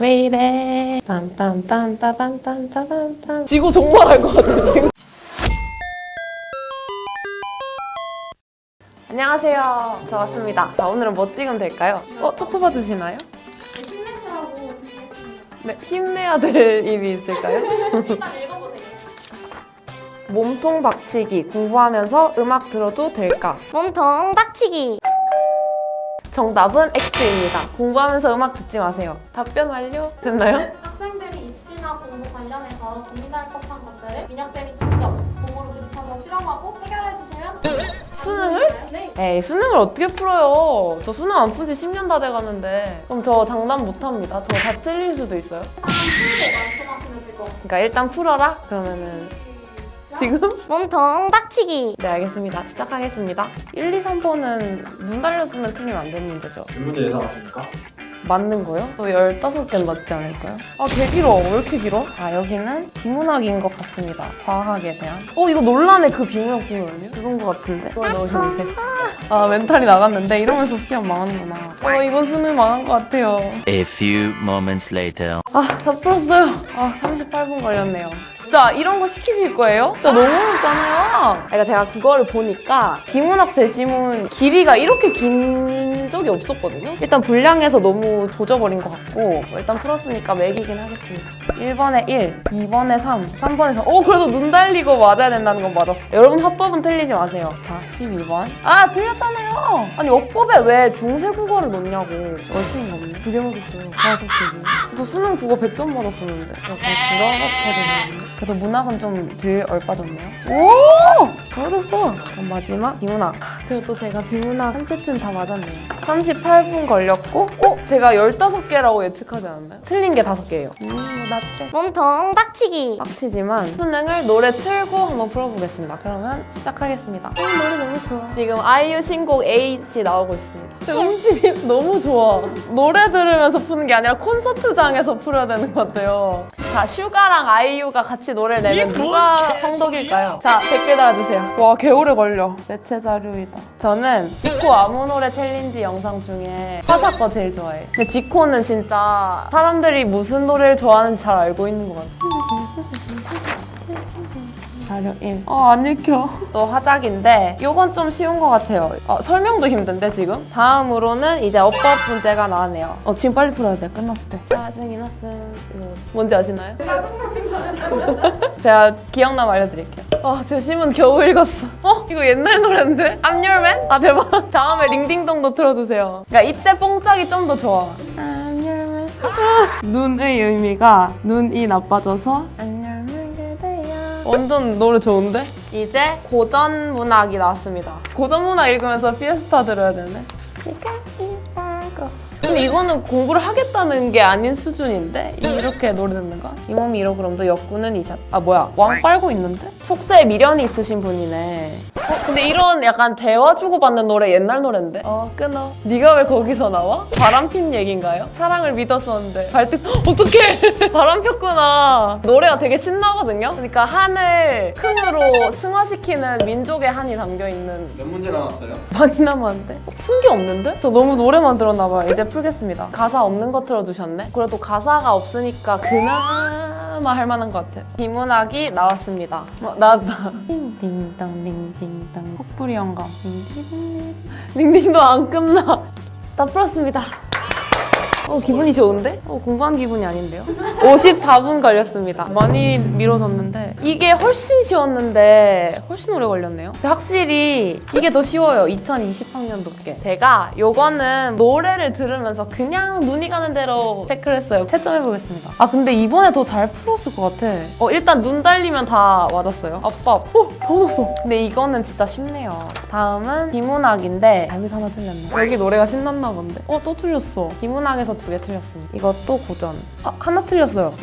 왜 이래? 딴딴딴따딴딴따딴딴 지구 정말할 것 같아 지금. 안녕하세요. 저 왔습니다. 자 오늘은 뭐 찍으면 될까요? 어 초코바 주시나요? 실내시라고 준비했습니다. 네 힘내야 될 일이 있을까요? 몸통 박치기 공부하면서 음악 들어도 될까? 몸통 박치기 정답은 X입니다. 공부하면서 음악 듣지 마세요. 답변 완료. 됐나요? 학생들이 입시나 공부 관련해서 고민할 법한 것들을 민혁쌤이 직접 공부로 부딪혀서 실험하고 해결해 주시면 수능을? 네. 에이 수능을 어떻게 풀어요? 저 수능 안 푼 지 10년 다 돼가는데. 그럼 저 장담 못합니다. 저 다 틀릴 수도 있어요. 풀고 말씀하시면 될 것 같아요. 그러니까 일단 풀어라? 그러면은 지금? 몸통 박치기. 네 알겠습니다 시작하겠습니다 1, 2, 3번은 눈 달렸으면 틀리면 안 되는 문제죠 몇 문제 예상하십니까? 맞는 거요? 또 15개는 맞지 않을까요? 아, 개 길어. 왜 이렇게 길어? 아, 여기는 비문학인 것 같습니다. 과학에 대한. 어, 이거 논란의 그 비문학 지문이요? 그건 것 같은데. 그거 돼. 아, 멘탈이 나갔는데 이러면서 시험 망하는구나. 어, 이번 수능 망한 것 같아요. A few moments later. 아, 다 풀었어요. 아, 38분 걸렸네요. 진짜 이런 거 시키실 거예요? 진짜 너무 어렵잖아요. 그러니까 제가 그거를 보니까 비문학 제시문 길이가 이렇게 긴 적이 없었거든요. 일단 분량에서 너무 조져버린 것 같고 일단 풀었으니까 매기긴 하겠습니다. 1번에 1, 2번에 3, 3번에 4. 오, 그래도 눈 달리고 맞아야 된다는 건 맞았어. 여러분 합법은 틀리지 마세요. 자, 12번. 아, 틀렸잖아요. 아니, 어법에 왜 중세 국어를 넣냐고. 얼큰이가 없네. 두개 맞았어요. 다섯 개. 저 수능 국어 100점 받았었는데. 약간 같아 되는데. 그래서 문학은 좀 덜 얼빠졌네요. 오! 잘했어. 그럼 마지막 비문학. 그래도 제가 비문학 한 세트는 다 맞았네요. 38분 걸렸고, 어? 제가 15개라고 예측하지 않았나요? 틀린 게 5개예요. 음, 뭐 낫대. 몸통 박치기. 빡치지만 수능을 노래 틀고 한번 풀어보겠습니다. 그러면 시작하겠습니다. 어, 노래 너무 좋아. 지금 아이유 신곡 H 나오고 있습니다. 음질이 너무 좋아. 노래 들으면서 푸는 게 아니라 콘서트장 에서 풀어야 되는 것 같아요. 자, 슈가랑 아이유가 같이 노래를 내면 누가 성덕일까요? 자, 댓글 달아주세요. 와, 개오래 걸려. 매체 자료이다. 저는 지코 아무 노래 챌린지 영상 중에 화사 거 제일 좋아해요. 근데 지코는 진짜 사람들이 무슨 노래를 좋아하는지 잘 알고 있는 것 같아요. 자료 1. 어, 안 읽혀. 또 화작인데, 요건 좀 쉬운 것 같아요. 어, 설명도 힘든데, 지금? 다음으로는 이제 어법 문제가 나왔네요. 어, 지금 빨리 풀어야 돼. 끝났을 때. 짜증이 났음. 이거 뭔지 아시나요? 짜증나신 거예요? 제가 기억나면 알려드릴게요. 아, 제 심은 겨우 읽었어. 어? 이거 옛날 노래인데? I'm your man? 아, 대박. 다음에 링딩동도 틀어주세요. 그러니까 이때 뽕짝이 좀 더 좋아. I'm your man. 아, 눈의 의미가 눈이 나빠져서 I'm 완전 노래 좋은데? 이제 고전 문학이 나왔습니다. 고전 문학 읽으면서 피에스타 들어야 되네. 그럼 이거는 공부를 하겠다는 게 아닌 수준인데 이렇게 노래 듣는 거? 이 몸이 이러 그럼도 역구는 이샷 아 뭐야 왕 빨고 있는데? 속세에 미련이 있으신 분이네 어 근데 이런 약간 대화 주고받는 노래 옛날 노래인데? 어 끊어 네가 왜 거기서 나와? 바람핀 얘긴가요? 사랑을 믿었었는데 발등 어떡해 바람 폈구나 노래가 되게 신나거든요 그러니까 한을 흥으로 승화시키는 민족의 한이 담겨있는 몇 문제 남았어요? 많이 남았는데? 푼 게 없는데? 저 너무 노래만 들었나봐요. 이제 풀겠습니다. 가사 없는 거 틀어두셨네? 그래도 가사가 없으니까 그 나마 할 만한 것 같아요. 비문학이 나왔습니다. 어, 나왔다. 딩딩당 딩딩당 헛부리 영감 딩딩 딩딩도 안 끝나. 다 풀었습니다. 어, 기분이 좋은데? 어, 공부한 기분이 아닌데요? 54분 걸렸습니다. 많이 미뤄졌는데 이게 훨씬 쉬웠는데 훨씬 오래 걸렸네요. 확실히 이게 더 쉬워요. 2020학년도 게. 제가 요거는 노래를 들으면서 그냥 눈이 가는 대로 체크했어요. 채점해 보겠습니다. 아 근데 이번에 더 잘 풀었을 것 같아. 어 일단 눈 달리면 다 맞았어요. 아빠, 어, 다 맞았어. 근데 이거는 진짜 쉽네요. 다음은 비문학인데 여기서 하나 틀렸네. 여기 노래가 신났나 본데. 어 또 틀렸어. 비문학에서 두 개 틀렸습니다. 이것도 고전. 아 하나 틀렸어요.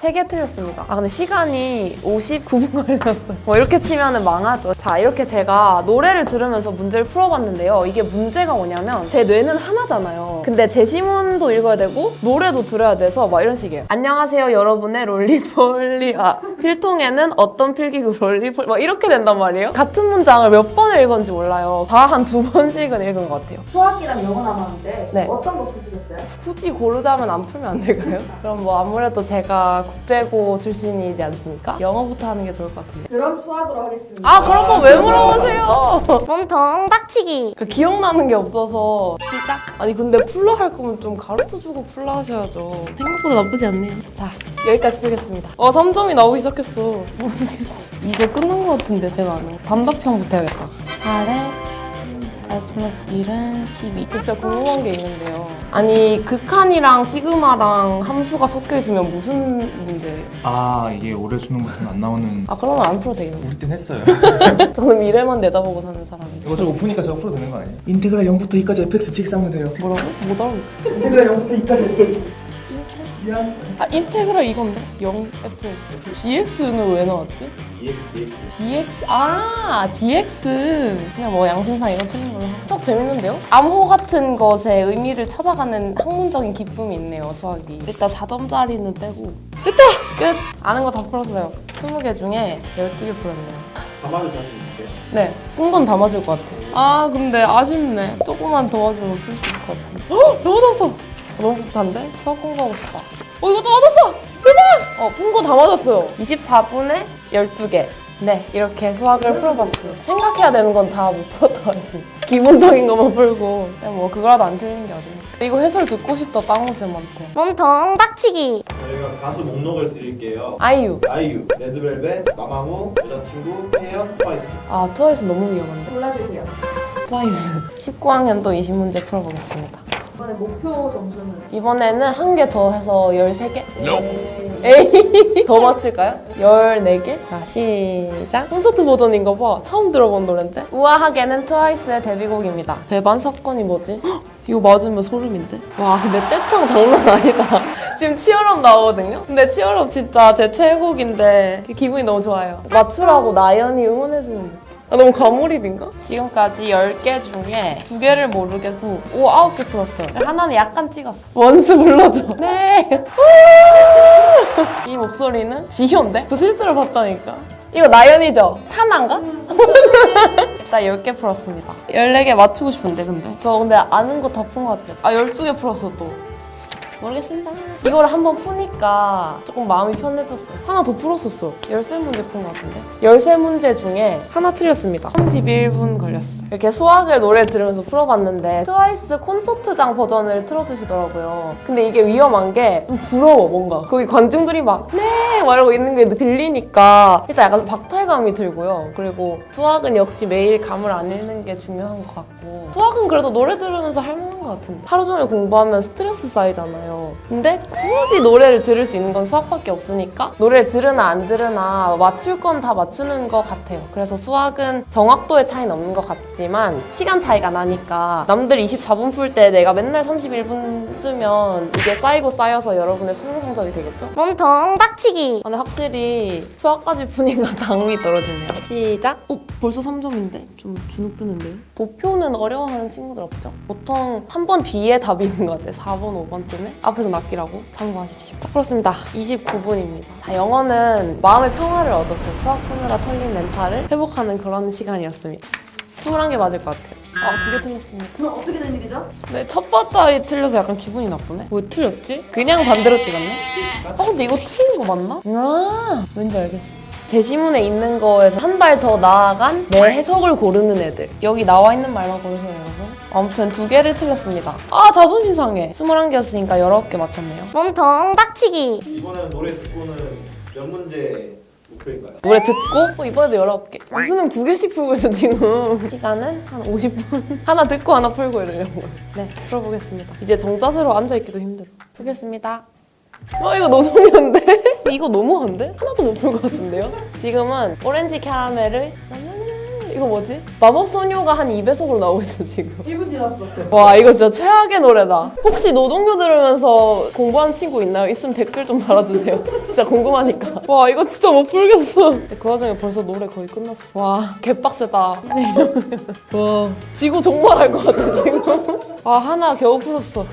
세개 틀렸습니다. 아 근데 시간이 59분 걸렸어요. 뭐 이렇게 치면은 망하죠. 자 이렇게 제가 노래를 들으면서 문제를 풀어봤는데요. 이게 문제가 뭐냐면 제 뇌는 하나잖아요. 근데 제시문도 읽어야 되고 노래도 들어야 돼서 막 이런 식이에요. 안녕하세요 여러분의 롤리폴리 아 필통에는 어떤 필기구 롤리폴 막 이렇게 된단 말이에요. 같은 문장을 몇 번을 읽었는지 몰라요. 다 한 두 번씩은 읽은 것 같아요. 수학이랑 영어 남았는데 네. 어떤 거 푸시겠어요? 굳이 고르자면 안 풀면 안 될까요? 그럼 뭐 아무래도 제가 국제고 출신이지 않습니까? 영어부터 하는 게 좋을 것 같은데. 그럼 수학으로 하겠습니다. 아 그런 거 왜 물어보세요? 몸통 빡치기. 그 기억나는 게 없어서 시작. 아니 근데 풀러 할 거면 좀 가르쳐주고 풀러 하셔야죠. 생각보다 나쁘지 않네요. 자 여기까지 풀겠습니다. 어 3점이 나오기 시작했어. 이제 끝난 것 같은데 제가 아는 거. 단답형부터 해야겠다. 8에 R 플러스 1은 12. 진짜 궁금한 게 있는데요. 아니 극한이랑 시그마랑 함수가 섞여 있으면 무슨 문제예요? 아 이게 올해 수능부터는 안 나오는 아 그러면 안 풀어도 되겠네. 우리 땐 했어요 저는 미래만 내다보고 사는 사람이에요. 이거 저 오프니까 저거 풀어도 되는 거 아니에요? 인테그랄 0부터 2까지 fx dx 하면 돼요 뭐라고? 못 알아. 인테그랄 0부터 2까지 fx 아 인테그랄 이건데? 0 fx. dx는 왜 나왔지? dx dx dx 아 dx 그냥 뭐 양심상 이거 틀린 걸로 하고 수학 재밌는데요? 암호 같은 것의 의미를 찾아가는 학문적인 기쁨이 있네요 수학이 일단 4점짜리는 빼고 됐다! 끝! 아는 거 다 풀었어요 20개 중에 12개 풀었네요 가만히 자신 있으세요? 네, 푼 건 다 맞을 것 같아. 아, 근데 아쉽네. 조금만 도와주면 풀 수 있을 것 같은데. 헉! 다 맞았어! 너무 뿌듯한데? 수학 공부하고 싶다. 어, 이것도 맞았어! 대박! 어, 푼거 다 맞았어요. 24분에 12개. 네, 이렇게 수학을 풀어봤어요. 생각해야 되는 건 다 못 풀었다 했습니다. 기본적인 것만 풀고. 그냥 뭐, 그거라도 안 틀리는 게 어디니까. 이거 해설 듣고 싶다, 땅호쌤한테. 몸통 빡치기. 저희가 가수 목록을 드릴게요. 아이유. 아이유, 레드벨벳, 마마무, 여자친구, 태연, 트와이스. 아, 트와이스 너무 위험한데. 골라주세요. 트와이스. 19학년도 20문제 풀어보겠습니다. 이번에 목표 점수는 이번에는 한 개 더 해서 13개? 에이 더 맞출까요? 14개? 자 시작 콘서트 버전인가 봐 처음 들어본 노랜데 우아하게는 트와이스의 데뷔곡입니다 배반 사건이 뭐지? 헉, 이거 맞으면 소름인데? 와 근데 떼창 장난 아니다 지금 치얼업 나오거든요? 근데 치얼업 진짜 제 최애곡인데 기분이 너무 좋아요 맞추라고 나연이 응원해주는 거 아, 너무 과몰입인가? 지금까지 10개 중에 2개를 모르겠고 오 9개 풀었어요. 하나는 약간 찍었어. 원스 불러줘. 네. 이 목소리는 지효인데? 저 실제로 봤다니까. 이거 나연이죠? 사나인가? 일단 10개 풀었습니다. 14개 맞추고 싶은데 근데. 저 근데 아는 거 다 푼 것 같아요. 아 12개 풀었어 또 모르겠습니다. 이걸 한번 푸니까 조금 마음이 편해졌어요. 하나 더 풀었었어. 13문제 푼 것 같은데? 13문제 중에 하나 틀렸습니다. 31분 걸렸어요. 이렇게 수학을 노래를 들으면서 풀어봤는데 트와이스 콘서트장 버전을 틀어주시더라고요. 근데 이게 위험한 게 좀 부러워, 뭔가. 거기 관중들이 막, 네! 막 이러고 있는 게 들리니까 일단 약간 박탈감이 들고요. 그리고 수학은 역시 매일 감을 안 읽는 게 중요한 것 같고 수학은 그래도 노래 들으면서 할 만한 것 같은데 하루 종일 공부하면 스트레스 쌓이잖아요. 근데 굳이 노래를 들을 수 있는 건 수학밖에 없으니까 노래를 들으나 안 들으나 맞출 건 다 맞추는 것 같아요. 그래서 수학은 정확도의 차이는 없는 것 같지만 시간 차이가 나니까 남들 24분 풀 때 내가 맨날 31분 뜨면 이게 쌓이고 쌓여서 여러분의 수능 성적이 되겠죠? 몸통 빡치기. 근데 확실히 수학까지 푸니까 당이 떨어지네요. 시작! 어, 벌써 3점인데? 좀 주눅 드는데요? 도표는 어려워하는 친구들 없죠? 보통 한번 뒤에 답이 있는 것 같아요. 4번, 5번쯤에. 앞에서 낚이라고 참고하십시오. 풀었습니다. 29분입니다. 자, 영어는 마음의 평화를 얻었어요. 수학 푸느라 털린 멘탈을 회복하는 그런 시간이었습니다. 21개 맞을 것 같아요. 아, 두 개 틀렸습니다. 그럼 어떻게 된 일이죠? 네, 첫 바다에 틀려서 약간 기분이 나쁘네. 왜 틀렸지? 그냥 반대로 찍었네? 아, 근데 이거 틀린 거 맞나? 아, 왠지 알겠어. 제시문에 있는 거에서 한 발 더 나아간 내 해석을 고르는 애들. 여기 나와 있는 말만 고르세요, 여러분. 아무튼 두 개를 틀렸습니다. 아, 자존심 상해. 21개였으니까 19개 맞췄네요. 몸통 빡치기. 이번에는 노래 듣고는 몇 문제 목표인가요? 노래 듣고 어, 이번에도 19개. 어, 수능 두 개씩 풀고 있어, 지금. 시간은 한 50분. 하나 듣고 하나 풀고 이러려고. 네, 풀어보겠습니다. 이제 정자세로 앉아있기도 힘들어. 풀겠습니다. 어, 이거 노동이었는데? 이거 너무한데? 하나도 못풀것 같은데요? 지금은 오렌지 캐러멜을 이거 뭐지? 마법소녀가 한 2배속으로 나오고 있어 지금 1분 지났어. 와 이거 진짜 최악의 노래다 혹시 노동요 들으면서 공부하는 친구 있나요? 있으면 댓글 좀 달아주세요 진짜 궁금하니까 와 이거 진짜 못 풀겠어 근데 그 와중에 벌써 노래 거의 끝났어 와 개빡세다 와 지구 종말할 것 같아 지금 아 하나 겨우 풀었어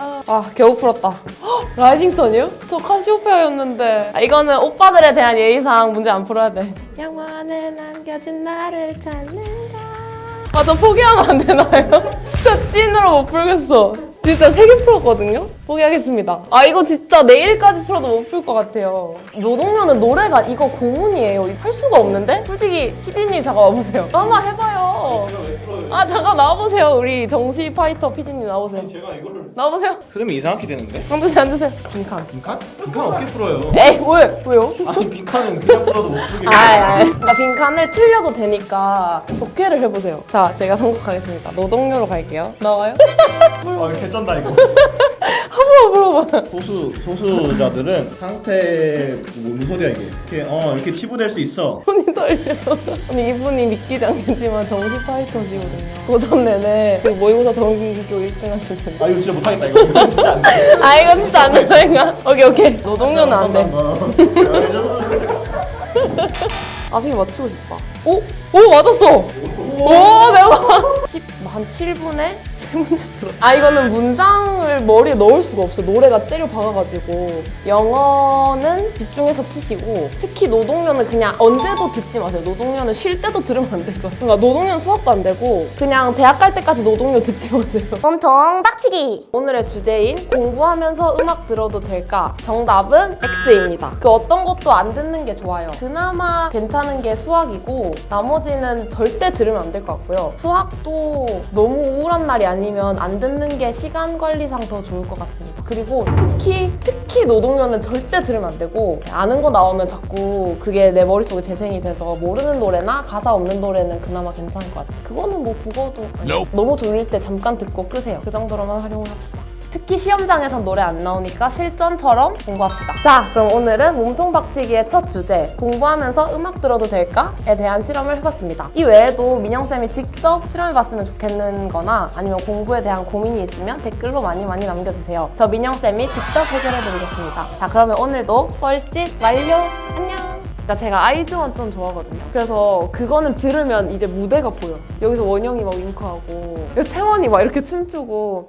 어, 어. 아 겨우 풀었다 헉, 라이징 선이요? 저 카시오페아였는데 아, 이거는 오빠들에 대한 예의상 문제 안 풀어야 돼 영원에 남겨진 나를 찾는다 아 저 포기하면 안 되나요? 진짜 찐으로 못 풀겠어 진짜 세 개 풀었거든요? 포기하겠습니다 아 이거 진짜 내일까지 풀어도 못 풀 것 같아요 노동요는 노래가 이거 고문이에요 할 수가 없는데? 솔직히 PD님 잠깐 와보세요 한번 해봐요? 아 잠깐 나와보세요 우리 정시 파이터 PD님 나와보세요 제가 이거를 나와보세요 흐름이 이상하게 되는데? 앉으세요 앉으세요 빈칸 빈칸? 빈칸 어떻게 풀어요? 에이 왜? 왜요? 아니 빈칸은 그냥 풀어도 못 풀게 아이, 아이. 그러니까 빈칸을 틀려도 되니까 독해를 해보세요. 자, 제가 선곡하겠습니다. 노동요로 갈게요. 나와요? 아 개쩐다 이거 물어봐. 소수 소수자들은 상태 뭐, 무슨 소리야 이게 이렇게 어 이렇게 치부될 수 있어 손이 떨려. 언니 이분이 믿기지 않겠지만 정시 파이터시거든요. 고전 내내 그 모의고사 정기교 1등 하시는 아 이거 진짜 못하겠다 이거 이거 진짜 안 돼. 아 이거 진짜 안 된다니까? 오케이 오케이. 노동요는 안 돼. 아 되게 맞추고 싶다. 오? 오 맞았어! 오 대박! 10, 한 7분에 세 문제 풀었어. 아 이거는 문장을 머리에 넣을 수가 없어. 노래가 때려 박아가지고. 영어는 집중해서 푸시고 특히 노동요는 그냥 언제도 듣지 마세요. 노동요는 쉴 때도 들으면 안될것 같아요. 그러니까 노동요는 수업도 안 되고 그냥 대학 갈 때까지 노동요 듣지 마세요. 몸통 빡치기. 오늘의 주제인 공부하면서 음악 들어도 될까? 정답은 X입니다. 그 어떤 것도 안 듣는 게 좋아요. 그나마 괜찮은 게 수학이고 나머지는 절대 들으면 안 될 것 같고요. 수학도 너무 우울한 날이 아니 면 안 듣는 게 시간 관리상 더 좋을 것 같습니다. 그리고 특히 특히 노동요는 절대 들으면 안 되고 아는 거 나오면 자꾸 그게 내 머릿속에 재생이 돼서 모르는 노래나 가사 없는 노래는 그나마 괜찮을 것 같아요. 그거는 뭐 국어도 아니, 너무 졸릴 때 잠깐 듣고 끄세요. 그 정도로만 활용을 합시다. 특히 시험장에선 노래 안 나오니까 실전처럼 공부합시다. 자, 그럼 오늘은 몸통 박치기의 첫 주제, 공부하면서 음악 들어도 될까?에 대한 실험을 해봤습니다. 이 외에도 민영쌤이 직접 실험해봤으면 좋겠는 거나 아니면 공부에 대한 고민이 있으면 댓글로 많이 많이 남겨주세요. 저 민영쌤이 직접 해결해드리겠습니다. 자, 그러면 오늘도 뻘짓 완료! 안녕! 그러니까 제가 아이즈원 좀 좋아하거든요. 그래서 그거는 들으면 이제 무대가 보여. 여기서 원영이 막 윙크하고, 채원이 막 이렇게 춤추고,